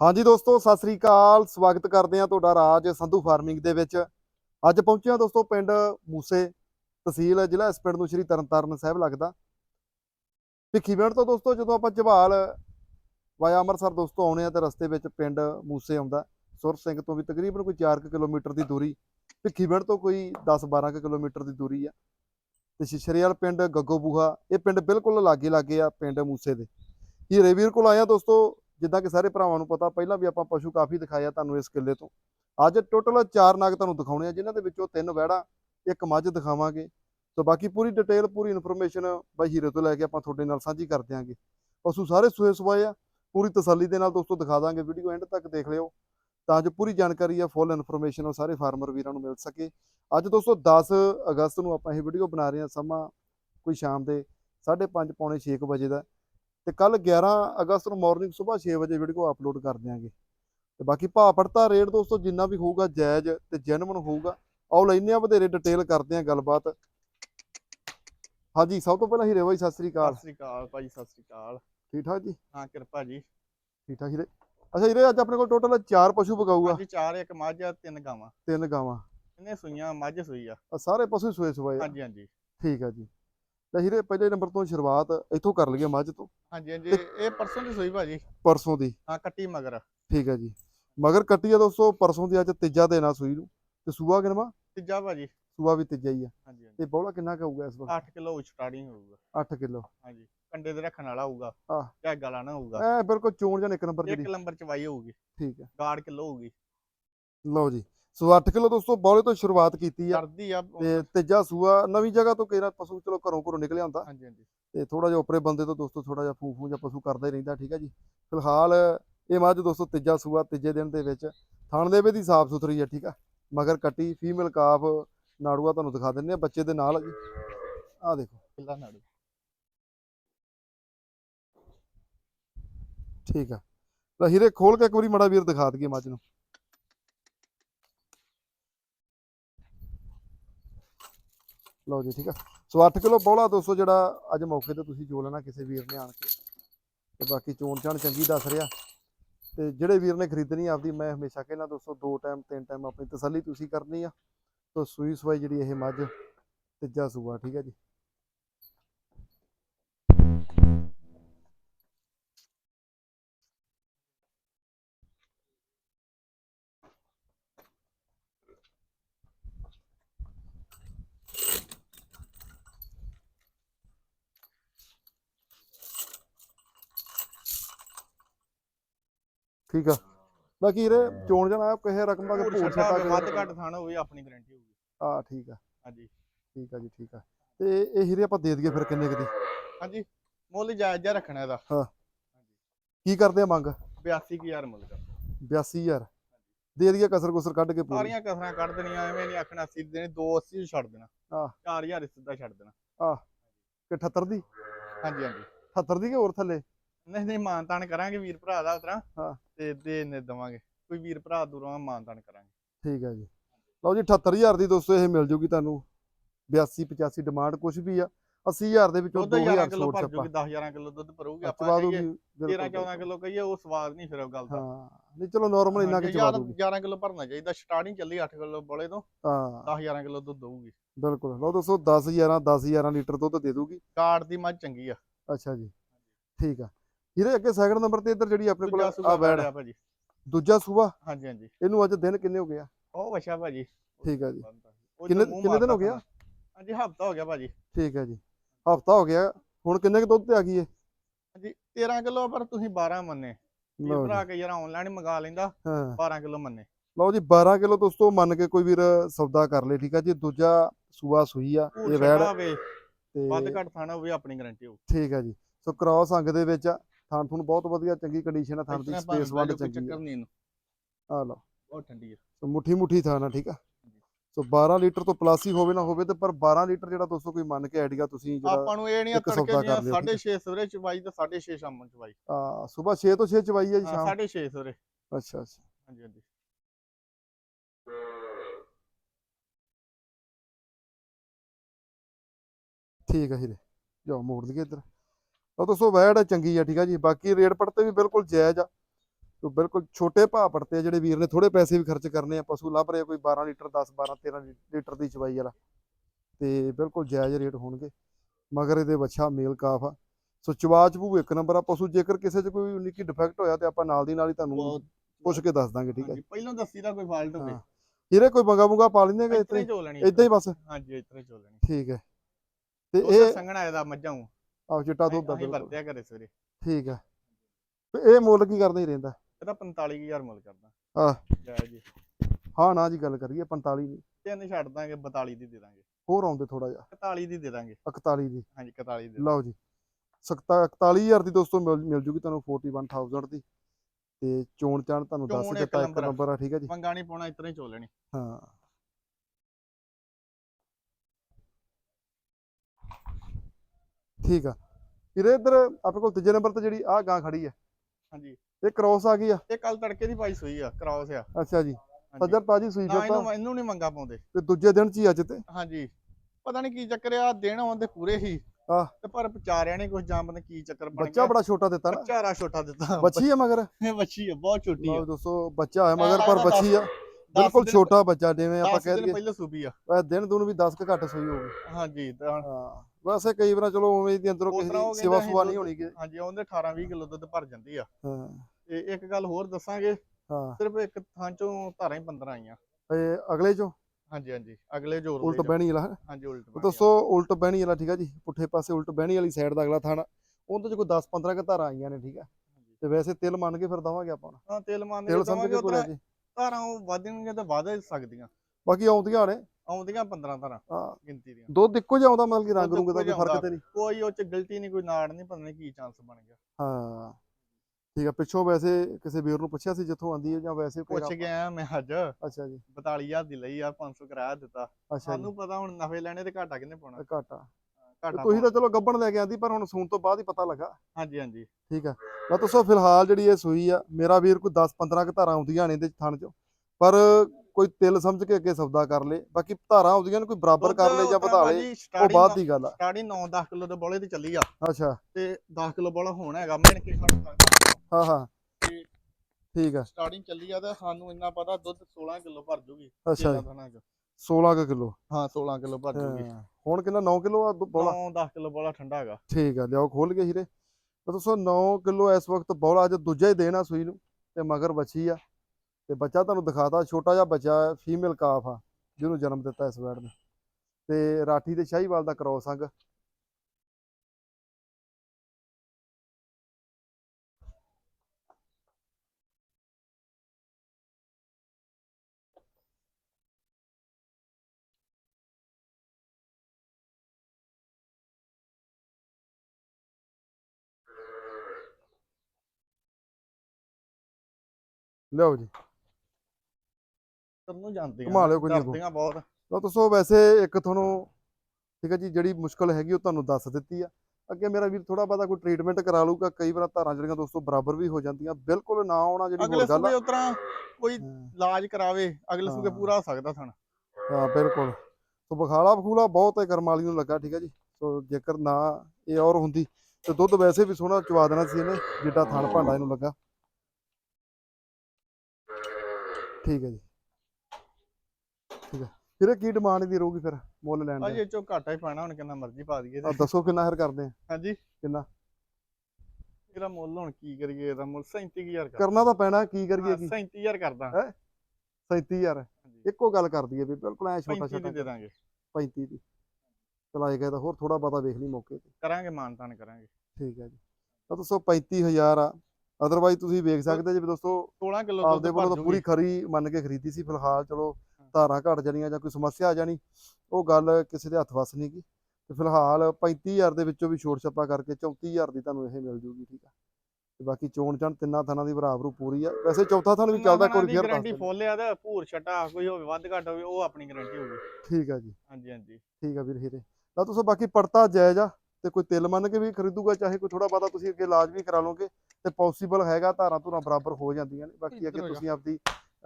ਹਾਂਜੀ ਦੋਸਤੋ, ਸਤਿ ਸ੍ਰੀ ਅਕਾਲ। ਸਵਾਗਤ ਕਰਦੇ ਹਾਂ ਤੁਹਾਡਾ ਰਾਜ ਸੰਧੂ ਫਾਰਮਿੰਗ ਦੇ ਵਿੱਚ। ਅੱਜ ਪਹੁੰਚਿਆ ਦੋਸਤੋ ਪਿੰਡ ਮੂਸੇ ਤਹਿਸੀਲ, ਜ਼ਿਲ੍ਹਾ ਇਸ ਪਿੰਡ ਨੂੰ ਸ਼੍ਰੀ ਤਰਨਤਾਰਨ ਸਾਹਿਬ ਲੱਗਦਾ। ਭਿੱਖੀ ਭਿੱਖੀਵਿੰਡ ਤੋਂ ਦੋਸਤੋ, ਜਦੋਂ ਆਪਾਂ ਜਵਾਲ ਵਾਇਆ ਅੰਮ੍ਰਿਤਸਰ ਦੋਸਤੋ ਆਉਣੇ ਆ ਤੇ ਰਸਤੇ ਵਿੱਚ ਪਿੰਡ ਮੂਸੇ ਆਉਂਦਾ। ਸੁਰ ਸਿੰਘ ਤੋਂ ਵੀ ਤਕਰੀਬਨ ਕੋਈ 4 ਕਿਲੋਮੀਟਰ ਦੀ ਦੂਰੀ, ਭਿੱਖੀ ਭਿੱਖੀਵਿੰਡ ਤੋਂ ਕੋਈ 10-12 ਕਿਲੋਮੀਟਰ ਦੀ ਦੂਰੀ ਆ। ਤੇ ਸ਼ਿਸ਼ਰੀਵਾਲ ਪਿੰਡ ਗੱਗੋਬੂਹਾ ਇਹ ਪਿੰਡ ਬਿਲਕੁਲ ਲਾਗੇ ਲਾਗੇ ਆ ਪਿੰਡ ਮੂਸੇ ਦੇ। ਇਹ ਰੇਵੀਰ ਕੋਲ ਆਇਆ ਦੋਸਤੋ ਜਿੱਦਾਂ ਕਿ ਸਾਰੇ ਭਰਾਵਾਂ ਨੂੰ ਪਤਾ, ਪਹਿਲਾਂ ਵੀ ਆਪਾਂ ਪਸ਼ੂ ਕਾਫੀ ਦਿਖਾਇਆ ਤੁਹਾਨੂੰ ਇਸ ਕਿੱਲੇ ਤੋਂ। ਅੱਜ ਟੋਟਲ ਚਾਰ ਨਾਗ ਤੁਹਾਨੂੰ ਦਿਖਾਉਣੇ ਆ, ਜਿਨ੍ਹਾਂ ਦੇ ਵਿੱਚੋਂ ਤਿੰਨ ਵਹਿੜਾ ਇੱਕ ਮੱਝ ਦਿਖਾਵਾਂਗੇ। ਸੋ ਬਾਕੀ ਪੂਰੀ ਡਿਟੇਲ ਪੂਰੀ ਇਨਫੋਰਮੇਸ਼ਨ ਬਾਈ ਹੀਰੇ ਤੋਂ ਲੈ ਕੇ ਆਪਾਂ ਤੁਹਾਡੇ ਨਾਲ ਸਾਂਝੀ ਕਰ ਦਿਆਂਗੇ। ਪਸ਼ੂ ਸਾਰੇ ਸੂਏ ਸਵਾਏ ਆ, ਪੂਰੀ ਤਸੱਲੀ ਦੇ ਨਾਲ ਦੋਸਤੋ ਦਿਖਾ ਦਾਂਗੇ ਵੀਡੀਓ ਐਂਡ ਤੱਕ ਦੇਖ ਲਿਓ। ਤਾਂ ਜੋ ਪੂਰੀ ਜਾਣਕਾਰੀ ਆ ਫੁੱਲ ਇਨਫੋਰਮੇਸ਼ਨ ਉਹ ਸਾਰੇ ਫਾਰਮਰ ਵੀਰਾਂ ਨੂੰ ਮਿਲ ਸਕੇ। ਅੱਜ ਦੋਸਤੋ 10 ਅਗਸਤ ਨੂੰ ਆਪਾਂ ਇਹ ਵੀਡੀਓ ਬਣਾ ਰਹੇ ਹਾਂ ਸਮਾਂ ਕੋਈ ਸ਼ਾਮ ਦੇ 5:30 ਪੌਣੇ 6 ਵਜੇ ਦਾ। ਤੇ ਕੱਲ 11 ਅਗਸਤ ਨੂੰ ਮਾਰਨਿੰਗ ਸਵੇਰ 6 ਵਜੇ ਵੀਡੀਓ ਅਪਲੋਡ ਕਰ ਦਿਆਂਗੇ। ਤੇ ਬਾਕੀ ਭਾਅ ਪੜਤਾ ਰੇਟ ਦੋਸਤੋ ਜਿੰਨਾ ਵੀ ਹੋਊਗਾ ਜਾਇਜ਼ ਤੇ ਜੈਨੂਇਨ ਹੋਊਗਾ ਆਓ ਲੈਨੇ ਆ ਵਧੇਰੇ ਡਿਟੇਲ ਕਰਦੇ ਆ ਗੱਲਬਾਤ। ਹਾਂਜੀ ਸਭ ਤੋਂ ਪਹਿਲਾਂ ਹੀਰੇ ਬਾਈ ਸਤਿ ਸ੍ਰੀ ਅਕਾਲ। ਸਤਿ ਸ੍ਰੀ ਅਕਾਲ ਭਾਜੀ ਸਤਿ ਸ੍ਰੀ ਅਕਾਲ। ਠੀਕ ਠਾਕ ਜੀ? ਹਾਂ ਕਿਰਪਾ ਜੀ। ਠੀਕ ਠਾਕ ਹੀਰੇ। ਅੱਛਾ ਹੀਰੇ ਅੱਜ ਆਪਣੇ ਕੋਲ ਟੋਟਲ 4 ਪਸ਼ੂ ਬਗਾਊ ਆ ਹਾਂਜੀ ਚਾਰ ਇੱਕ ਮੱਝ ਆ ਤਿੰਨ ਗਾਵਾਂ। ਤਿੰਨ ਗਾਵਾਂ। ਇਹਨੇ ਸੂਈਆਂ ਮੱਝ ਸੂਈ ਆ। ਸਾਰੇ ਪਸ਼ੂ ਸੋਏ ਸਵਾਏ ਹਾਂਜੀ ਹਾਂਜੀ। ਠੀਕ ਆ ਜੀ। ਲੈ ਹੀਰੇ ਪਹਿਲੇ ਨੰਬਰ ਤੋਂ ਸ਼ੁਰੂਆਤ ਇੱਥੋਂ ਕਰ ਲਈਏ ਮੱਝ ਤੋਂ। ਹਾਂਜੀ ਹਾਂਜੀ ਇਹ ਪਰਸੋਂ ਦੀ ਸੂਈ ਭਾਜੀ। ਪਰਸੋਂ ਦੀ। ਹਾਂ ਕੱਟੀ ਮਗਰ। ਠੀਕ ਆ ਜੀ। ਮਗਰ ਕੱਟੀ ਆ ਦੋਸਤੋ ਪਰਸੋਂ ਦੀ ਅੱਜ ਤੀਜਾ ਆ ਸੂਈ ਨੂੰ। ਤੇ ਸੂਆ ਕਿਨਵਾ ਤੀਜਾ ਭਾਜੀ। ਸੂਆ ਵੀ ਤੀਜਾ ਹੀ ਆ। ਹਾਂਜੀ ਤੇ ਬੌਲਾ ਕਿੰਨਾ ਕੁ ਹੋਊਗਾ ਇਸ ਵਕਤ 8 ਕਿਲੋ ਸਟਾਰਟਿੰਗ ਹੋਊਗਾ 8 ਕਿਲੋ। ਹਾਂਜੀ ਕੰਡੇ ਦੇ ਰੱਖਣ ਵਾਲਾ ਹੋਊਗਾ ਆਹ। ਜਾਂ ਗਲਾ ਨਾ ਹੋਊਗਾ ਐ ਬਿਲਕੁਲ ਚੋਣ ਜਾਂ ਇੱਕ ਨੰਬਰ ਇੱਕ ਜਿਹੜੀ। ਨੰਬਰ ਚਵਾਈ ਹੋਊਗੀ। ਠੀਕ ਹੈ। ਗਾੜ ਕਿਲੋ ਹੋਊਗੀ। ਲਓ ਜੀ। ਸੋ 8 ਕਿਲੋ ਦੋਸਤੋ ਬੌਲੇ ਤੋਂ ਸ਼ੁਰੂਆਤ ਕੀਤੀ ਆ। ਕਰਦੀ ਆ। ਤੇ ਤੀਜਾ ਸੂਆ ਨਵੀਂ ਜਗ੍ਹਾ ਤੋਂ ਕਿਹੜਾ ਪਸ਼ੂ ਚਲੋ ਘਰੋਂ ਘਰੋਂ ਨਿਕਲਿਆ ਹੁੰਦਾ। ਹਾਂਜੀ ਹਾਂਜੀ। ਤੇ ਥੋੜਾ ਜਿਹਾ ਉਪਰੇ ਬੰਦੇ ਤੋਂ ਦੋਸਤੋ ਥੋੜਾ ਜਿਹਾ ਫੂ ਫੂ ਜਿਹਾ ਪਸ਼ੂ ਕਰਦਾ ਹੀ ਰਹਿੰਦਾ ਠੀਕ ਹੈ ਜੀ। ਫਿਲਹਾਲ ਇਹ ਮੱਝ ਦੋਸਤੋ ਤੀਜਾ ਸੂਆ ਤੀਜੇ ਦਿਨ ਦੇ ਵਿੱਚ ਥਣ ਦੇ ਦੀ ਸਾਫ਼ ਸੁਥਰੀ ਹੈ ਠੀਕ ਆ। ਮਗਰ ਕੱਟੀ ਫੀਮੇਲ ਕਾਫ ਨਾੜੂਆ ਤੁਹਾਨੂੰ ਦਿਖਾ ਦਿੰਦੇ ਆ ਬੱਚੇ ਦੇ ਨਾਲ ਜੀ। ਆ ਦੇਖੋ। ਕਿੱਲਾ ਨਾੜੂ। ਠੀਕ ਆ। ਲੈ ਹੀਰੇ ਖੋਲ ਕੇ ਇੱਕ ਵਾਰੀ ਮੜਾ ਵੀਰ ਦਿਖਾ ਦਈਏ ਮੱਝ ਨੂੰ। ਲਓ ਜੀ, ਠੀਕ ਆ। ਸੋ 8 ਕਿਲੋ ਬੌਲਾ ਦੋਸਤੋ, ਜਿਹੜਾ ਅੱਜ ਮੌਕੇ ਤੇ ਤੁਸੀਂ ਜੋ ਲੈਣਾ ਕਿਸੇ ਵੀਰ ਨੇ ਆਣ ਕੇ। ਤੇ ਬਾਕੀ ਚੋਣ ਚਾਣ ਚੰਗੀ ਦੱਸ ਰਿਹਾ। ਤੇ ਜਿਹੜੇ ਵੀਰ ਨੇ ਖਰੀਦਣੀ ਆਪਦੀ, ਮੈਂ ਹਮੇਸ਼ਾ ਕਹਿੰਦਾ ਦੋਸਤੋ, ਦੋ ਟਾਈਮ, ਤਿੰਨ ਟਾਈਮ ਆਪਣੀ ਤਸੱਲੀ ਤੁਸੀਂ ਕਰਨੀ ਆ। ਤੋ ਸੂਈ ਸਵਾਈ ਜਿਹੜੀ ਇਹ ਮੱਝ ਤੀਜਾ ਸੂਆ, ਠੀਕ ਹੈ ਜੀ। ਠੀਕ ਆ। ਬਾਕੀ ਇਹਦੇ ਚੋਣ ਜਣਾ ਕਿਸੇ ਰਕਮ ਦਾ ਭੂਰ ਛੱਟਾ ਹੋਵੇ, ਵੱਧ ਕੇ ਘੱਟ ਥਾਣ ਹੋਵੇ ਆਪਣੀ ਗਾਰੰਟੀ ਹੋਊਗੀ। ਆ ਠੀਕ ਆ। ਹਾਂਜੀ। ਠੀਕ ਆ ਜੀ ਠੀਕ ਆ। ਤੇ ਇਹ ਹੀਰੇ ਆਪਾਂ ਦੇ ਦਈਏ ਫਿਰ ਕਿੰਨੇ ਕੁ ਦੀ? ਹਾਂਜੀ ਮੁੱਲ ਜਾਇਜ਼ ਰੱਖਣਾ ਇਹਦਾ। ਕੀ ਕਰਦੇ ਆ ਮੰਗ? 82000 ਮੁੱਲ ਦਾ। 82000 ਦੇ ਦਈਏ ਕਸਰ ਕੁਸਰ ਕੱਢ ਕੇ ਪੂਰੀ। ਸਾਰੀਆਂ ਕਸਰਾਂ ਕੱਢ ਦੇਣੀਆਂ ਐਵੇਂ ਨਹੀਂ ਆਖਣਾ ਅਸੀਂ ਦੇਣੇ 280 ਛੱਡ ਦੇਣਾ। ਆਹ। 4000 ਸਿੱਧਾ ਛੱਡ ਦੇਣਾ। ਕਿ 78 ਦੀ? ਹਾਂਜੀ ਹਾਂਜੀ। 78 ਦੀ ਕਿ ਹੋਰ ਥੱਲੇ? ਨਹੀਂ ਨਹੀਂ ਮਾਨਤਾਨ ਕਰਾਂਗੇ ਵੀਰ ਭਰਾ ਦਾ ਉਤਰਾ ਹਾਂ। ਤੇ ਦੇ ਨੇ ਦਵਾਂਗੇ। ਕੋਈ ਵੀਰ ਭਰਾ ਦੂਰੋਂ ਮਾਨਤਾਨ ਕਰਾਂਗੇ। ਠੀਕ ਆ ਜੀ। ਲਓ ਜੀ 78000 ਦੀ ਦੋਸਤੋ ਇਹ ਮਿਲ ਜੂਗੀ ਤੁਹਾਨੂੰ। 82 85 ਡਿਮਾਂਡ ਕੁਝ ਵੀ ਆ। 80000 ਦੇ ਵਿੱਚੋਂ ਦੁੱਧ 11 2000 ਕਿਲੋ ਭਰ ਜੂਗੀ 10 11 ਕਿਲੋ ਦੁੱਧ ਭਰੂਗੀ ਆਪਾਂ ਚਵਾ ਕਹੀਏ ਦੂਗੀ 13 ਬਿਲਕੁਲ 14 ਕਿਲੋ ਕਹੀਏ ਉਹ ਸਵਾਦ ਨਹੀਂ ਫਿਰ ਉਹ ਗੱਲ ਦਾ। ਹਾਂ ਨਹੀਂ ਚਲੋ ਨਾਰਮਲ ਇੰਨਾ ਕਿ ਚਵਾ ਦੂਗੀ। 11 ਕਿਲੋ ਭਰਨਾ ਚਾਹੀਦਾ ਸਟਾਰਟਿੰਗ ਚੱਲੀ 8 ਕਿਲੋ ਬੋਲੇ ਤੋਂ ਹਾਂ। 10 11 ਕਿਲੋ ਦੁੱਧ ਦਊਗੀ। ਬਿਲਕੁਲ। ਲਓ ਦੋਸਤੋ 10 11 10 11 ਲੀਟਰ ਦੁੱਧ ਦੇ ਦੂਗੀ ਕਾਰਡ ਦੀ ਮੱਝ ਚੰਗੀ ਆ। ਅੱਛਾ ਜੀ। ਠੀਕ ਆ। ਇਹਦੇ ਅੱਗੇ ਸੈਕਿੰਡ ਨੰਬਰ ਤੇ ਇੱਧਰ ਜਿਹੜੀ ਆਪਣੇ ਕੋਲ ਆ ਬੈੜ ਭਾਜੀ। ਦੂਜਾ ਸੂਆ ਹਾਂਜੀ ਹਾਂਜੀ। ਇਹਨੂੰ ਅੱਜ ਦਿਨ ਕਿੰਨੇ ਹੋ ਗਏ ਆ? ਉਹ ਵਛਾ ਭਾਜੀ। ਠੀਕ ਆ ਜੀ। ਕਿੰਨੇ- ਕਿੰਨੇ ਦਿਨ ਹੋ ਗਿਆ? ਹਾਂਜੀ ਹਫਤਾ ਹੋ ਗਿਆ ਭਾਜੀ। ਠੀਕ ਹੈ ਜੀ। ਹਫਤਾ ਹੋ ਗਿਆ। ਹੁਣ ਕਿੰਨੇ ਕੁ ਦੁੱਧ ਤੇ ਆ ਗਈ ਏ? ਹਾਂਜੀ 13 ਕਿਲੋ ਪਰ ਤੁਸੀਂ 12 ਮੰਨੇ। ਵੀਰ ਭਰਾ ਕੇ ਯਾਰ ਆਨਲਾਈਨ ਮੰਗਾ ਲੈਂਦਾ ਹਾਂ। 12 ਕਿਲੋ ਮੰਨੇ। ਲਓ ਜੀ 12 ਕਿਲੋ ਦੋਸਤੋ ਮੰਨ ਕੇ ਕੋਈ ਵੀਰ ਸੌਦਾ ਕਰ ਲੇ ਠੀਕ ਆ ਜੀ। ਦੂਜਾ ਸੂਆ ਸੂਈ ਆ ਇਹ ਹੋਵੇ ਵੱਧ ਘੱਟ ਖਾਣਾ ਹੋਵੇ ਆਪਣੀ ਗਾਰੰਟੀ ਹੋਊ। ਠੀਕ ਆ ਜੀ। ਸੋ ਕ੍ਰਾਸ ਅੰਗ ਦੇ ਵਿੱਚ ਆ। ਥਾਂ ਤੁਹਾਨੂੰ ਬਹੁਤ ਵਧੀਆ ਚੰਗੀ ਕੰਡੀਸ਼ਨ ਆ ਥਾਂ ਦੀ ਸਪੇਸ ਵੰਡ ਚੰਗੀ ਚੱਕਰ ਨਹੀਂ ਇਹਨੂੰ। ਆ ਲਓ। ਬਹੁਤ ਠੰਡੀ ਹੈ ਸੋ ਮੁੱਠੀ ਮੁੱਠੀ ਥਾਂ ਆ ਠੀਕ ਆ? ਸੋ 12 ਲੀਟਰ ਤੋਂ ਪਲੱਸ ਹੀ ਹੋਵੇ ਨਾ ਹੋਵੇ ਤੇ ਪਰ 12 ਲੀਟਰ ਜਿਹੜਾ ਦੋਸਤੋ ਕੋਈ ਮੰਨ ਕੇ ਆਈਡੀਆ ਤੁਸੀਂ ਜਿਹੜਾ ਆਪਾਂ ਨੂੰ ਇਹ ਨਹੀਂ ਇੱਕ ਤੜਕੇ ਠੀਕ 6:30 ਸਵੇਰੇ ਚਵਾਈ ਤੇ 6:30 ਸ਼ਾਮ ਨੂੰ ਚਵਾਈ ਆ ਸਵੇਰ 6 ਤੋਂ 6 ਚਵਾਈ ਆ ਜੀ ਹਾਂ ਸ਼ਾਮ। 6:30 ਸਵੇਰੇ। ਅੱਛਾ ਅੱਛਾ। ਹਾਂਜੀ ਹਾਂਜੀ। ਠੀਕ ਹੈ ਹੀਰੇ। ਜਾਓ ਮੋੜ ਦਈਏ ਇੱਧਰ। ਉਹ ਦੋਸਤੋ ਵੈੜ ਚੰਗੀ ਆ ਠੀਕ ਆ ਜੀ। ਬਾਕੀ ਰੇਟ ਪੜਤੇ ਵੀ ਬਿਲਕੁਲ ਜਾਇਜ਼ ਆ। ਤੋ ਬਿਲਕੁਲ ਛੋਟੇ ਭਾਅ ਪੜਤੇ ਜਿਹੜੇ ਵੀਰ ਨੇ ਥੋੜੇ ਪੈਸੇ ਵੀ ਖਰਚ ਕਰਨੇ ਆ। ਪਸ਼ੂ ਲੱਭ ਰਹੇ ਕੋਈ 12 ਲੀਟਰ 10 12 13 ਲੀ- ਲੀਟਰ ਦੀ ਚਵਾਈ ਵਾਲਾ। ਤੇ ਬਿਲਕੁਲ ਜਾਇਜ਼ ਰੇਟ ਹੋਣਗੇ। ਮਗਰ ਇਹਦੇ ਬੱਚਾ ਮੇਲ ਕਾਫ ਆ। ਸੋ ਚਵਾ ਚਬੂ ਇੱਕ ਨੰਬਰ ਆ। ਪਸ਼ੂ ਜੇਕਰ ਕਿਸੇ 'ਚ ਕੋਈ ਨਿੱਕੀ ਡਿਫੈਕਟ ਹੋਇਆ ਤੇ ਆਪਾਂ ਨਾਲ ਦੀ ਨਾਲ ਹੀ ਤੁਹਾਨੂੰ ਪੁੱਛ ਕੇ ਦੱਸ ਦਾਂਗੇ ਠੀਕ ਹੈ ਪਹਿਲਾਂ ਦੱਸੀ ਦਾ ਕੋਈ ਫਾਲਟ ਹੋਵੇ। ਹੀਰੇ ਕੋਈ ਬੰਗਾ ਬੁੰਗਾ ਪਾ ਲੈਂਦੇ ਕਿ ਇਤਨੇ ਇਦਾਂ ਹੀ ਬਸ? ਹਾਂਜੀ ਇਤਰੇ ਚੋ ਲੈਣੀ। ਠੀਕ ਹੈ। ਤੇ ਇਹ ਸੰਗਣਾ ਇਹਦਾ ਮੱਝਾਂ ਨੂੰ ਆਹ ਚਿੱਟਾ ਦੁੱਧ ਦਾ ਅਸੀਂ ਬਿਲਕੁਲ। ਵਰਤਿਆ ਕਰੇ ਸਵੇਰੇ। ਠੀਕ ਹੈ ਤੇ ਇਹ ਮੁੱਲ ਕੀ ਕਰਦਾ ਹੀ ਰਹਿੰਦਾ? ਇਹਦਾ 45000 ਮੁੱਲ ਕਰਦਾ। ਆਹ। ਜੈ ਜੀ। ਹਾਂ ਨਾ ਜੀ ਗੱਲ ਕਰੀਏ 45 ਦੀ। ਤਿੰਨ ਛੱਡ ਦਾਂਗੇ 42 ਦੀ ਦੇ ਦਾਂਗੇ। ਹੋਰ ਆਉਂਦੇ ਥੋੜਾ ਜਿਹਾ। 41 ਦੀ ਦੇ ਦਾਂਗੇ। 41 ਦੀ। ਹਾਂਜੀ 41 ਦੀ ਲਓ ਜੀ। 41000 ਦੀ ਦੋਸਤੋ ਮਿਲ ਮਿਲ ਜੂਗੀ ਤੁਹਾਨੂੰ 41000 ਦੀ। ਤੇ ਚੋਣ ਚਾਣ ਤੁਹਾਨੂੰ ਦੱਸ ਚੋਣ ਹੀ ਇੱਕ ਦਿੱਤਾ ਇੱਕ ਨੰਬਰ ਆ। ਨੰਬਰ ਆ ਠੀਕ ਹੈ ਜੀ। ਮੰਗਾ ਨਹੀਂ ਪਾਉਣਾ ਇਤਰੇ ਚੋ ਲੈਣੀ। ਹਾਂ। ਠੀਕ ਆ। ਫਿਰ ਇੱਧਰ ਆਪਣੇ ਕੋਲ ਤੀਜੇ ਨੰਬਰ ਤੇ ਜਿਹੜੀ ਆਹ ਗਾਂ ਖੜੀ ਆ। ਹਾਂਜੀ। ਇਹ ਕ੍ਰੋਸ ਆ ਗਈ ਆ। ਇਹ ਕੱਲ ਤੜਕੇ ਦੀ ਪਾਈ ਸੂਈ ਆ ਕ੍ਰਾਸ ਆ। ਅੱਛਾ ਜੀ। ਸੱਜਰ ਤਾਜੀ ਸੂਈ ਫਿਰ ਤਾਂ ਇਹਨੂੰ ਨਹੀਂ ਮੰਗਾ ਪਾਉਂਦੇ। ਤੇ ਦੂਜੇ ਦਿਨ ਚ ਹੀ ਅੱਜ ਤੇ। ਹਾਂਜੀ। ਪਤਾ ਨਹੀਂ ਕੀ ਚੱਕਰ ਆ ਦਿਨ ਆਉਂਦੇ ਪੂਰੇ ਹੀ। ਆਹ। ਤੇ ਪਰ ਵਿਚਾਰਿਆਂ ਨੇ ਕੁਝ ਜਾਂ ਪਤਾ ਕੀ ਚੱਕਰ ਬਣ ਬੱਚਾ ਬੜਾ ਛੋਟਾ ਦਿੱਤਾ ਨਾ। ਬੱਚਾ ਰਾ ਛੋਟਾ ਦਿੱਤਾ। ਬੱਚੀ ਆ ਮਗਰ। ਇਹ ਬੱਚੀ ਆ ਬਹੁਤ ਛੋਟੀ ਆ। ਦੋਸਤੋ ਬੱਚਾ ਹੈ ਮਗਰ ਪਰ ਬੱਚੀ ਆ। ਬਿਲਕੁਲ ਛੋਟਾ ਬੱਚਾ ਜਿਵੇਂ ਆਪਾਂ ਕਹਿ ਦਈਏ। ਪਹਿਲਾਂ ਸੂਬੀ ਆ। ਦਿਨ ਦੂਨ ਵੀ 10 ਕੁ ਘੱਟ ਸੂਈ ਹੋਊਗੀ। ਹਾਂਜੀ ਤਾਂ ਹਾਂ। ਵੈਸੇ ਕਈ ਵਾਰ ਚਲੋ ਉਵੇਂ ਦੀ ਅੰਦਰੋਂ ਕਿਸੇ ਦੀ ਸੇਵਾ ਅਸੀਂ ਨਹੀਂ ਹੋਣੀ ਕਿ ਹਾਂਜੀ ਉਹਦੇ 18 20 ਕਿਲੋ ਦੁੱਧ ਭਰ ਜਾਂਦੀ ਆ। ਹਾਂ। ਤੇ ਇੱਕ ਗੱਲ ਹੋਰ ਦੱਸਾਂਗੇ ਹਾਂ। ਸਿਰਫ ਇੱਕ ਥਾਂ ਚੋਂ ਧਾਰਾਂ ਹੀ 15 ਆਈਆਂ। ਇਹ ਅਗਲੇ ਚੋਂ? ਹਾਂਜੀ ਹਾਂਜੀ ਅਗਲੇ ਜੋਰ ਉਲਟ ਬਹਿਣੀ ਵਾਲਾ। ਹਾਂਜੀ ਉਲਟ ਦੋਸਤੋ ਉਲਟ ਬਹਿਣੀ ਵਾਲਾ ਠੀਕ ਆ ਜੀ? ਪੁੱਠੇ ਪਾਸੇ ਉਲਟ ਬਹਿਣੀ ਵਾਲੀ ਸਾਈਡ ਦਾ ਅਗਲਾ ਥਾਣਾ। ਉਹਦੇ ਚ ਕੋਈ 10 15 ਕ ਧਾਰਾਂ ਆਈਆਂ ਨੇ ਠੀਕ ਆ? ਤੇ ਵੈਸੇ ਤਿਲ ਮੰਨ ਕੇ ਫਿਰ ਦਵਾਂਗੇ ਆਪਾਂ। ਹਾਂ ਤੇਲ ਮੰਨ ਕੇ ਦਵਾਂਗੇ ਧਾਰਾਂ ਉਹ ਵਧਣਗੀਆਂ ਤਾਂ ਵਧ ਸਕਦੀਆਂ। ਬਾਕੀ ਆਉਂਦੀਆਂ ਨੇ। ਆਉਂਦੀਆਂ 15 ਧਾਰਾਂ ਹਾਂ। ਗਿਣਤੀ ਦੀਆਂ। ਦੁੱਧ ਇੱਕੋ ਜਿਹਾ ਆਉਂਦਾ ਮਤਲਬ ਕਿ ਰੰਗ ਰੁੰਗ ਦਾ ਕੋਈ ਫ਼ਰਕ ਤੇ ਨਹੀਂ। ਕੋਈ ਉਹ ਚ ਗਲਤੀ ਨਹੀਂ ਕੋਈ ਨਾੜ ਨਹੀਂ ਪਤਾ ਨਹੀਂ ਕੀ ਚਾਂਸ ਬਣ ਗਿਆ। ਹਾਂ। ਠੀਕ ਆ ਪਿੱਛੋਂ ਵੈਸੇ ਕਿਸੇ ਵੀਰ ਨੂੰ ਪੁੱਛਿਆ ਸੀ ਜਿੱਥੋਂ ਆਂਦੀ ਹੈ ਜਾਂ ਵੈਸੇ ਪੁੱਛ ਕੇ ਆਇਆ ਮੈਂ ਅੱਜ। ਅੱਛਾ ਜੀ। 42000 ਦੀ ਲਈ ਆ 500 ਕਿਰਾਇਆ ਦਿੱਤਾ। ਸਾਨੂੰ ਪਤਾ ਹੁਣ ਨਫੇ ਲੈਣੇ ਤੇ ਘਾਟਾ ਕਿੰਨੇ ਪਾਉਣਾ। ਘਾਟਾ। ਤੁਸੀਂ ਤਾਂ ਚਲੋ ਗੱਬਣ ਲੈ ਕੇ ਆਂਦੀ ਪਰ ਹੁਣ ਸੂਣ ਤੋਂ ਬਾਅਦ ਹੀ ਪਤਾ ਲੱਗਾ। ਹਾਂਜੀ ਹਾਂਜੀ। ਠੀਕ ਆ। ਮੈਂ ਦੱਸੋ ਫਿਲਹਾਲ ਜਿਹੜੀ ਇਹ ਸੂਈ ਆ ਮੇਰਾ ਵੀਰ ਕੋਈ 10 15 ਕ ਧਾਰਾਂ ਆਉਂਦੀਆਂ ਨੇ ਇਹਦੇ ਥਣ ਚ। ਪਰ ਕੋਈ ਤਿਲ ਸਮਝ ਕੇ ਅੱਗੇ ਸੌਦਾ ਕਰ ਲੇ ਬਾਕੀ ਧਾਰਾਂ ਆਉਂਦੀਆਂ ਨੇ ਕੋਈ ਬਰਾਬਰ ਕਰ ਲੇ ਜਾਂ ਵਧਾ ਲੇ ਉਹ ਬਾਅਦ ਦੀ ਗੱਲ ਆ। ਸਟਾਰਟਿੰਗ 9-10 ਕਿਲੋ ਦੇ ਬੋਲੇ ਤੇ ਚੱਲੀ ਆ। ਅੱਛਾ। ਤੇ 10 ਕਿਲੋ ਬੋਲਾ ਹੋਣਾ ਹੈਗਾ ਮਿਣ ਕੇ ਖੜ ਸਕਦਾ। ਹਾਂ ਹਾਂ। ਠੀਕ ਆ। ਸਟਾਰਟਿੰਗ ਚੱਲੀ ਆ ਤੇ ਸਾਨੂੰ ਇੰਨਾ ਪਤਾ ਦੁੱਧ 16 ਕਿਲੋ ਭਰ ਜੂਗੀ ਅੱਛਾ ਜੀ। ਥਣਾ ਚ 16 ਕ ਕਿਲੋ। ਹਾਂ 16 ਕਿਲੋ ਭਰ ਜੂਗੀ। ਹੁਣ ਕਿੰਨਾ 9 ਕਿਲੋ ਆ ਬੋਲਾ? 9-10 ਕਿਲੋ ਬੋਲਾ ਠੰਡਾ ਹੈਗਾ। ਠੀਕ ਆ ਲਿਆਓ ਖੋਲ ਕੇ ਹੀਰੇ। ਤਾਂ ਦੋਸਤੋ 9 ਕਿਲੋ ਇਸ ਵਕਤ ਬੋਲਾ ਅੱਜ ਦੂਜਾ ਹੀ ਦੇਣਾ ਸੂਈ ਨੂੰ ਤੇ ਮਗਰ ਬੱਚੀ ਆ। ਤੇ ਬੱਚਾ ਤੁਹਾਨੂੰ ਦਿਖਾਤਾ, ਛੋਟਾ ਜਿਹਾ ਬੱਚਾ ਫੀਮੇਲ ਕਾਫ ਆ, ਜਿਹਨੂੰ ਜਨਮ ਦਿੱਤਾ ਇਸ ਵੈੜ ਨੇ। ਤੇ ਰਾਠੀ ਤੇ ਸ਼ਾਹੀਵਾਲ ਦਾ ਕ੍ਰੋਸ ਅੰਗ ਲਿਆਓ ਜੀ। ਤੈਨੂੰ ਜਾਂਦੇ ਆ ਘੁਮਾ ਲਿਓ ਕੋਈ ਨੀ ਅੱਗੋਂ। ਡਰਦੀਆਂ ਬਹੁਤ। ਲਓ ਦੱਸੋ ਵੈਸੇ ਇੱਕ ਤੁਹਾਨੂੰ ਠੀਕ ਹੈ ਜੀ ਜਿਹੜੀ ਮੁਸ਼ਕਲ ਹੈਗੀ ਉਹ ਤੁਹਾਨੂੰ ਦੱਸ ਦਿੱਤੀ ਆ। ਅੱਗੇ ਮੇਰਾ ਵੀਰ ਥੋੜਾ ਬਹੁਤਾ ਕੋਈ ਟ੍ਰੀਟਮੈਂਟ ਕਰਾ ਲੂਗਾ ਕਈ ਵਾਰ ਧਾਰਾਂ ਜਿਹੜੀਆਂ ਦੋਸਤੋ ਬਰਾਬਰ ਵੀ ਹੋ ਜਾਂਦੀਆਂ ਬਿਲਕੁਲ ਨਾ ਆਉਣਾ ਜਿਹੜੀ ਅਗਲੇ ਹੋਰ ਗੱਲ ਆ। ਸੂਬੇ ਉਤਰਾ ਕੋਈ ਹਾਂ। ਇਲਾਜ ਕਰਾਵੇ ਅਗਲੇ ਸੂਬੇ ਹਾਂ। ਪੂਰਾ ਹੋ ਸਕਦਾ ਥਣ। ਹਾਂ ਬਿਲਕੁਲ। ਸੋ ਬਖਾਲਾ ਬਖੂਲਾ ਬਹੁਤ ਹੈ ਕਰਮਾਲੀ ਨੂੰ ਲੱਗਾ ਠੀਕ ਹੈ ਜੀ। ਸੋ ਜੇਕਰ ਨਾ ਇਹ ਔਰ ਹੁੰਦੀ ਤੇ ਦੁੱਧ ਵੈਸੇ ਵੀ ਸੋਹਣਾ ਚਵਾ ਦੇਣਾ ਸੀ ਇਹਨੇ ਜਿੱਡਾ ਥਣ ਭਾਂਡਾ ਇਹਨੂੰ ਲੱਗਾ। ਠੀਕ ਹੈ ਜੀ। ਠੀਕ ਹੈ ਫਿਰ ਇਹ ਕੀ ਡਿਮਾਂਡ ਦੀ ਰਹੂਗੀ ਫਿਰ ਮੁੱਲ ਲੈਣ ਦੇ? ਚੋਂ ਘਾਟਾ ਹੀ ਪੈਣਾ ਹੁਣ ਕਿੰਨਾ ਮਰਜ਼ੀ ਪਾ ਦਈਏ ਆ। ਦੱਸੋ ਕਿੰਨਾ ਹਰ ਕਰਦੇ ਆ? ਹਾਂਜੀ। ਕਿੰਨਾ? ਇਹਦਾ ਮੁੱਲ ਹੁਣ ਕੀ ਕਰੀਏ ਇਹਦਾ ਮੁੱਲ 37000 ਕਰ। ਕਰਨਾ ਤਾਂ ਪੈਣਾ ਕੀ ਕਰੀਏ ਕੀ? 37000 ਕਰਦਾ। 37000 ਹਾਂਜੀ। ਇੱਕੋ ਗੱਲ ਕਰ ਦਈਏ ਵੀ ਬਿਲਕੁਲ ਐ ਛੋਟਾ 35 ਦੀ ਛੋਟਾ। ਦੇ ਦਾਂਗੇ। 35 ਦੀ। ਚਲਾਏ ਗਏ ਤਾਂ ਹੋਰ ਥੋੜਾ ਬਹੁਤਾ ਵੇਖ ਲਈ ਮੌਕੇ ਤੇ। ਕਰਾਂਗੇ ਮਾਨਤਾਨ ਕਰਾਂਗੇ। ਠੀਕ ਹੈ ਜੀ। ਤਾਂ ਦੋਸਤੋ 35000 ਆ। ਅਦਰਵਾਈਜ਼ ਤੁਸੀਂ ਵੇਖ ਸਕਦੇ ਜੇ ਵੀ ਦੋਸਤੋ 16 ਕਿਲੋ ਆਪਦੇ ਕੋਲੋਂ ਤਾਂ ਪੂਰੀ ਖਰੀ ਮੰਨ ਕੇ ਖਰੀਦੀ ਸੀ ਫਿਲਹਾਲ ਚਲੋ ਧਾਰਾਂ ਘਟ ਜਾਣੀਆਂ ਜਾਂ ਕੋਈ ਸਮੱਸਿਆ ਆ ਜਾਣੀ ਉਹ ਗੱਲ ਕਿਸੇ ਦੇ ਹੱਥ ਵਸ ਨਹੀਂ ਗੀ ਤੇ ਫਿਲਹਾਲ 35000 ਦੇ ਵਿੱਚੋਂ ਵੀ ਛੋਟ ਛੱਪਾ ਕਰਕੇ 34000 ਦੀ ਤੁਹਾਨੂੰ ਇਹ ਮਿਲ ਜੂਗੀ ਠੀਕ ਆ। ਤੇ ਬਾਕੀ ਚੋਣ ਚਣ ਤਿੰਨਾਂ ਥਾਂ ਦੀ ਬਰਾਬਰੂ ਪੂਰੀ ਆ। ਵੈਸੇ ਚੌਥਾ ਥਾਂ ਵੀ ਚੱਲਦਾ ਕੋਈ ਫੇਰ ਗਾਰੰਟੀ। ਫੁੱਲ ਆ ਤੇ ਭੂਰ ਛਟਾ ਕੋਈ ਹੋਵੇ ਵੱਧ ਘੱਟ ਹੋਵੇ ਉਹ ਆਪਣੀ ਗਾਰੰਟੀ ਹੋਊਗੀ। ਠੀਕ ਆ ਜੀ। ਹਾਂਜੀ ਹਾਂਜੀ। ਠੀਕ ਆ ਵੀਰ ਹੀਰੇ। ਤਾਂ ਤੁਸੀਂ ਬਾਕੀ ਪੜਤਾ ਜਾਇਜ਼ ਆ ਤੇ ਕੋਈ ਤਿਲ ਮੰਨ ਕੇ ਵੀ ਖਰੀਦੂਗਾ ਚਾਹੇ ਕੋਈ ਥੋੜਾ ਬਹੁਤਾ ਤੁਸੀਂ ਅੱਗੇ ਇਲਾਜ ਵੀ ਕਰਾ ਲਓਗੇ ਤੇ ਪੋਸੀਬਲ ਹੈਗਾ ਧਾਰਾਂ ਧੁਰਾਂ ਬਰਾਬਰ ਹੋ ਜਾਂਦੀਆਂ ਨੇ। ਬਾਕੀ ਅੱਗੇ। ਤੁਸੀਂ ਆਪਦੀ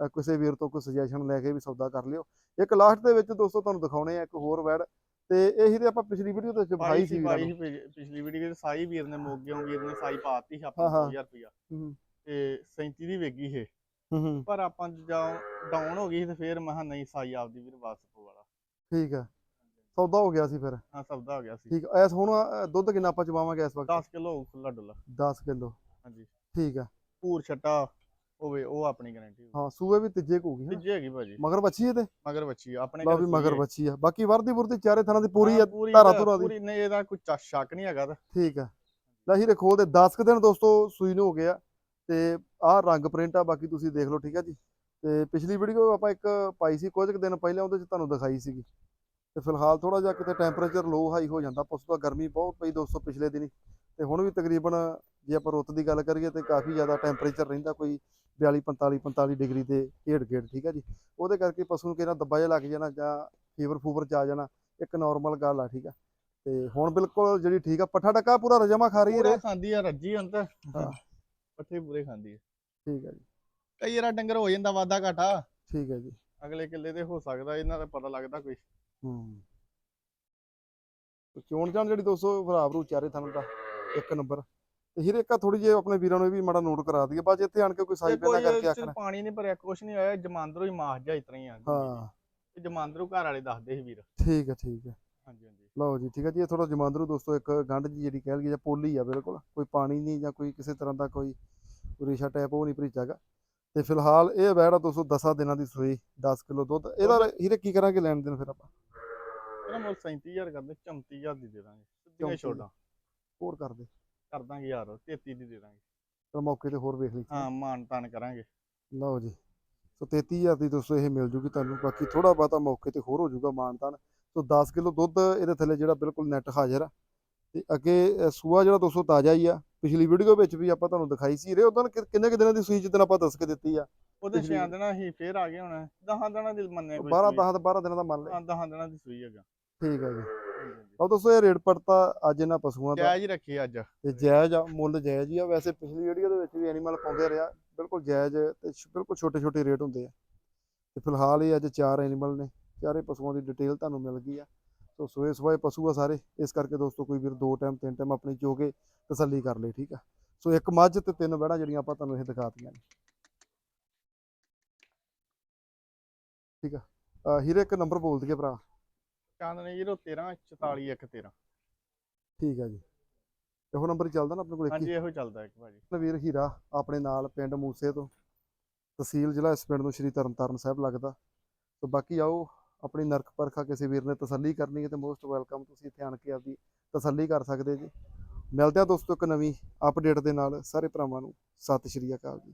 ਕਿਸੇ ਵੀਰ ਤੋਂ ਕੋਈ ਸੁਜੈਸ਼ਨ ਲੈ ਕੇ ਵੀ ਸੌਦਾ ਕਰ ਲਿਓ। ਇੱਕ ਲਾਸਟ ਦੇ ਵਿੱਚ ਦੋਸਤੋ ਤੁਹਾਨੂੰ ਦਿਖਾਉਣੇ ਆ ਇੱਕ ਹੋਰ ਵੈੜ ਤੇ ਇਹੀ ਤੇ ਆਪਾਂ ਪਿਛਲੀ ਵੀਡੀਓ ਦੇ ਵਿੱਚ ਵਿਖਾਈ ਸੀ ਵੀਰਾਂ ਪਿਛਲੀ ਵੀਡੀਓ ਦੇ ਸਾਈ ਵੀਰ ਨੇ ਮੋਗਿਓਂ ਵੀਰ ਨੇ ਸਾਈ ਪਾਤੀ ਸੀ ਆਪਾਂ ਹਾਂ, ਹਾਂ। 2000 ਰੁਪਇਆ ਨੂੰ ਤੇ 37 ਦੀ ਵੇਗੀ ਇਹ। ਪਰ ਆਪਾਂ ਡਾਊਨ ਹੋ ਗਈ ਸੀ ਤੇ ਫੇਰ ਮਹਾ ਨਹੀਂ ਸਾਈ ਆਪਦੀ ਵੀਰ ਵਾਸਪੋ ਵਾਲਾ। ਠੀਕ ਹੈ ਸੌਦਾ ਹੋ ਗਿਆ ਸੀ ਫਿਰ। ਹਾਂ ਸਬਦਾ ਹੋ ਗਿਆ ਸੀ। ਠੀਕ ਐਸ ਹੁਣ ਦੁੱਧ ਕਿੰਨਾ ਆਪਾਂ ਚਵਾਵਾਂਗੇ ਇਸ ਵਕਤ? 10 ਕਿਲੋ ਖੁੱਲਾ ਡੁੱਲਾ 10 ਕਿਲੋ। ਹਾਂਜੀ। ਠੀਕ ਹੈ ਪੂਰ ਛੱਟਾ। ਹੋਵੇ ਉਹ ਆਪਣੀ ਗਾਰੰਟੀ ਹਾਂ ਸੂਏ ਵੀ ਤੀਜੇ ਕੂਗੀ ਹਾਂ ਤੀਜੇ ਹੈਗੀ ਭਾਜੀ। ਮਗਰ ਬੱਚੀ ਇਹ ਤੇ? ਮਗਰ ਬੱਚੀ ਆਪਣੇ ਘਰੇ ਵੀ ਮਗਰ ਹੈ। ਬੱਚੀ ਆ। ਬਾਕੀ ਵਰਦੀ ਵਰਦੀ ਚਾਰੇ ਥਾਂ ਦੀ ਪੂਰੀ ਹਾਂ, ਆ ਧਾਰਾ ਧੁਰਾ ਦੀ। ਪੂਰੀ ਨਹੀਂ ਇਹਦਾ ਕੋਈ ਸ਼ੱਕ ਨਹੀਂ ਹੈਗਾ ਤਾਂ। ਠੀਕ ਆ। ਲੈ ਹੀਰੇ ਖੋਲ ਦੇ 10 ਕੁ ਦਿਨ ਦੋਸਤੋ ਸੂਈ ਨੂੰ ਹੋ ਗਿਆ ਤੇ ਆਹ ਰੰਗ ਪ੍ਰਿੰਟ ਆ ਬਾਕੀ ਤੁਸੀਂ ਦੇਖ ਲਓ ਠੀਕ ਆ ਜੀ। ਤੇ ਪਿਛਲੀ ਵੀਡੀਓ ਆਪਾਂ ਇੱਕ ਪਾਈ ਸੀ ਕੁਝ ਦਿਨ ਪਹਿਲਾਂ ਉਹਦੇ ਚ ਤੁਹਾਨੂੰ ਦਿਖਾਈ ਸੀਗੀ। ਤੇ ਫਿਲਹਾਲ ਥੋੜਾ ਜਿਹਾ ਕਿਤੇ ਟੈਂਪਰੇਚਰ ਲੋ ਹਾਈ ਹੋ ਜਾਂਦਾ ਪਸ਼ੂ ਦਾ ਗਰਮੀ ਬਹੁਤ ਪਈ ਦੋਸਤੋ ਪਿਛਲੇ ਦਿਨੀ। ਤੇ ਹੁਣ ਵੀ ਤਕਰੀਬਨ ਜੇ ਆਪਾਂ ਰੁੱਤ ਦੀ ਗੱਲ ਕਰੀਏ ਤੇ ਕਾਫੀ ਜ਼ਿਆਦਾ ਟੈਂਪਰੇਚਰ ਰਹਿੰਦਾ ਕੋਈ 42 45 45 ਡਿਗਰੀ ਦੇ ਢੇੜ ਗੇੜ ਠੀਕ ਆ ਜੀ। ਉਹਦੇ ਕਰਕੇ ਪਸ਼ੂ ਨੂੰ ਕਿਹਨਾਂ ਦੱਬਾ ਜਿਹਾ ਲੱਗ ਜਾਣਾ ਜਾਂ ਫੀਵਰ ਫੂਵਰ ਚ ਆ ਜਾਣਾ ਇੱਕ ਨਾਰਮਲ ਗੱਲ ਆ ਠੀਕ ਆ। ਤੇ ਹੁਣ ਬਿਲਕੁਲ ਜਿਹੜੀ ਠੀਕ ਆ ਪੱਠਾ ਡੱਕਾ ਪੂਰਾ ਰਜਮਾ ਖਾ ਰਹੀ ਹੈ ਪੂਰਾ ਖਾਂਦੀ ਆ ਰੱਜੀ ਹੁਣ ਤਾਂ। ਹਾਂ। ਪੱਠੇ ਪੂਰੇ ਖਾਂਦੀ ਆ। ਠੀਕ ਹੈ ਜੀ। ਕਈ ਵਾਰ ਡੰਗਰ ਹੋ ਜਾਂਦਾ ਵਾਦਾ ਘਾਟਾ। ਠੀਕ ਹੈ ਜੀ। ਅਗਲੇ ਕਿੱਲੇ ਤੇ ਹੋ ਸਕਦਾ ਇਹਨਾਂ ਦਾ ਪਤਾ ਲੱਗਦਾ ਕੋਈ। ਹੂੰ। ਤੇ ਚੋਣ ਜਾਣ ਜਿਹੜੀ 200 ਭਰਾਵਰੂ ਚਾਰੇ ਥਣ ਦਾ ਇੱਕ ਨੰਬਰ। ਤੇ ਹੀਰੇ ਕਾ ਥੋੜੀ ਜਿਹੀ ਆਪਣੇ ਵੀਰਾਂ ਨੂੰ ਇਹ ਵੀ ਮਾੜਾ ਨੋਟ ਕਰਾ ਦਈਏ ਬਾਅਦ ਇੱਥੇ ਆਣ ਕੇ ਕੋਈ ਸਾਈ ਕੋਈ ਕਰਕੇ ਆਖਣਾ। ਪਾਣੀ ਨਹੀਂ ਭਰਿਆ ਕੁਛ ਨਹੀਂ ਹੋਇਆ ਜਮਾਂਦਰੋਂ ਹੀ ਮਾਸ ਜਾ ਇਤਨਾ ਹੀ ਆ। ਹਾਂ। ਇਹ ਜਮਾਂਦਰੋਂ ਘਰ ਵਾਲੇ ਦੱਸਦੇ ਸੀ ਵੀਰ। ਠੀਕ ਹੈ ਠੀਕ ਹੈ। ਹਾਂਜੀ ਹਾਂਜੀ। ਲਓ ਜੀ ਠੀਕ ਹੈ ਜੀ ਇਹ ਥੋੜਾ ਜਮਾਂਦਰੂ ਦੋਸਤੋ ਇੱਕ ਗੰਢ ਜੀ ਜਿਹੜੀ ਕਹਿ ਲਈਏ ਜਾਂ ਪੋਲੀ ਆ ਬਿਲਕੁਲ ਕੋਈ ਪਾਣੀ ਨਹੀਂ ਜਾਂ ਕੋਈ ਕਿਸੇ ਤਰ੍ਹਾਂ ਦਾ ਕੋਈ ਰੇਸ਼ਾ ਟੈਪ ਉਹ ਨਹੀਂ ਭਰੀਚਾਗਾ ਤੇ ਫਿਲਹਾਲ ਇਹ ਆ ਦੋਸਤੋ 10 ਦਿਨਾਂ ਦੀ ਸੂਈ 10 ਕਿਲੋ ਦੁੱਧ। ਇਹਦਾ ਹੀਰੇ ਕੀ ਕਰਾਂਗੇ ਲੈਣ ਦੇਣ ਫਿਰ ਆਪਾਂ? ਇਹਦਾ ਮੁੱਲ 37000 ਕਰਦੇ 34000 ਦੀ ਦੇ ਦਾਂਗੇ ਸਿੱਧੀਆਂ 34 ਛੋੜਾਂ ਹੋਰ ਕਰਦੇ। ਕਰ ਦਾਂਗੇ ਯਾਰ 33 ਦੀ ਦੇ ਦਾਂਗੇ। ਫਿਰ ਮੌਕੇ ਤੇ ਹੋਰ ਵੇਖ ਲਈ। ਹਾਂ ਮਾਨ ਤਾਨ ਕਰਾਂਗੇ। ਲਓ ਜੀ। ਸੋ 33000 ਦੀ ਦੋਸਤੋ ਇਹ ਮਿਲ ਜੂਗੀ ਤੁਹਾਨੂੰ। ਬਾਕੀ ਥੋੜਾ ਬਹੁਤਾ ਮੌਕੇ ਤੇ ਹੋਰ ਹੋ ਜਾਊਗਾ ਮਾਨਤਾਨ ਸੋ 10 ਕਿਲੋ ਦੁੱਧ ਇਹਦੇ ਥੱਲੇ ਜਿਹੜਾ ਬਿਲਕੁਲ ਨੈਟ ਹਾਜ਼ਰ ਆ। ਤੇ ਅੱਗੇ ਸੂਆ ਜਿਹੜਾ ਦੋਸਤੋ ਤਾਜ਼ਾ ਹੀ ਆ। ਪਿਛਲੀ ਵੀਡੀਓ ਵਿੱਚ ਵੀ ਆਪਾਂ ਤੁਹਾਨੂੰ ਦਿਖਾਈ ਸੀ ਰੇ ਉਦੋਂ ਕਿੰਨੇ ਕਿ ਦਿਨਾਂ ਦੀ ਸੂਈ ਜਿੱਦਣ ਆਪਾਂ ਦੱਸ ਕੇ ਦਿੱਤੀ ਆ? ਉਹਦੇ ਛਿਆਂ ਦਿਨਾਂ ਹੀ ਫੇਰ ਆ ਗਏ ਹੁਣ। 10 ਦਿਨਾਂ ਦੀ ਮੰਨੇ ਕੋਈ 12 ਸੂਈ। 10 12 ਦਿਨਾਂ ਦਾ ਮੰਨ ਲੈ ਹਾਂ 10 ਦਿਨਾਂ ਦੀ ਸੂਈ ਹੈਗਾ। ਠੀਕ ਹੈ ਜੀ। ਲਓ ਦੋਸਤੋ ਇਹ ਰੇਟ ਪੜਤਾ ਅੱਜ ਇਹਨਾਂ ਪਸ਼ੂਆਂ ਦਾ। ਜਾਇਜ਼ ਹੀ ਰੱਖੀ ਅੱਜ। ਤੇ ਜਾਇਜ਼ ਆ ਮੁੱਲ ਜਾਇਜ਼ ਹੀ ਆ। ਵੈਸੇ ਪਿਛਲੀ ਵੀਡੀਓ ਦੇ ਵਿੱਚ ਵੀ ਐਨੀਮਲ ਪਾਉਂਦੇ ਰਿਹਾ ਬਿਲਕੁਲ ਜਾਇਜ਼ ਤੇ ਬਿਲਕੁਲ ਛੋਟੇ ਛੋਟੇ ਰੇਟ ਹੁੰਦੇ ਆ। ਤੇ ਫਿਲਹਾਲ ਇਹ ਅੱਜ ਚਾਰ ਐਨੀਮਲ ਨੇ। ਚਾਰੇ ਪਸ਼ੂਆਂ ਦੀ ਡਿਟੇਲ ਤੁਹਾਨੂੰ ਮਿਲ ਗਈ ਆ। ਸੋ ਸੋਏ ਸਵਾਏ ਪਸ਼ੂ ਆ ਸਾਰੇ। ਇਸ ਕਰਕੇ ਦੋਸਤੋ ਕੋਈ ਵੀਰ ਦੋ ਟਾਈਮ ਤਿੰਨ ਟਾਈਮ ਆਪਣੀ ਚੋ ਕੇ ਤਸੱਲੀ ਕਰ ਲੇ ਠੀਕ ਆ? ਸੋ ਇੱਕ ਮੱਝ ਤੇ ਤਿੰਨ ਵੜਾ ਜਿਹੜੀਆਂ ਆਪਾਂ ਤੁਹਾਨੂੰ ਇਹ ਦਿਖਾਤੀਆਂ ਨੇ। ਠੀਕ ਆ? ਹੀਰੇ ਇੱਕ ਨੰਬਰ ਬੋਲ ਦਈਏ ਭਰਾ। ਚਾਂਦਨੀ 013 44 113 ਠੀਕ ਆ ਜੀ। ਇਹੋ ਨੰਬਰ ਹੀ ਚੱਲਦਾ ਨਾ ਆਪਣੇ ਕੋਲ ਇੱਕ ਹੀ? ਹਾਂਜੀ ਇਹੋ ਚੱਲਦਾ ਇੱਕ ਭਾਜੀ ਵੀਰ ਹੀਰਾ ਆਪਣੇ ਨਾਲ ਪਿੰਡ ਮੂਸੇ ਤੋਂ। ਤਹਿਸੀਲ ਜ਼ਿਲ੍ਹਾ ਇਸ ਪਿੰਡ ਨੂੰ ਸ਼੍ਰੀ ਤਰਨਤਾਰਨ ਸਾਹਿਬ ਲੱਗਦਾ। ਸੋ ਬਾਕੀ ਆਓ ਆਪਣੀ ਨਰਕ ਪਰਖਾ ਕਿਸੇ ਵੀਰ ਨੇ ਤਸੱਲੀ ਕਰਨੀ ਹੈ ਤੇ ਮੋਸਟ ਵੈਲਕਮ ਤੁਸੀਂ ਇੱਥੇ ਆਣ ਕੇ ਆਪਦੀ ਤਸੱਲੀ ਕਰ ਸਕਦੇ ਜੀ। ਮਿਲਦੇ ਆ ਦੋਸਤੋ ਇੱਕ ਨਵੀਂ ਅਪਡੇਟ ਦੇ ਨਾਲ। ਸਾਰੇ ਭਰਾਵਾਂ ਨੂੰ ਸਤਿ ਸ਼੍ਰੀ ਅਕਾਲ ਜੀ।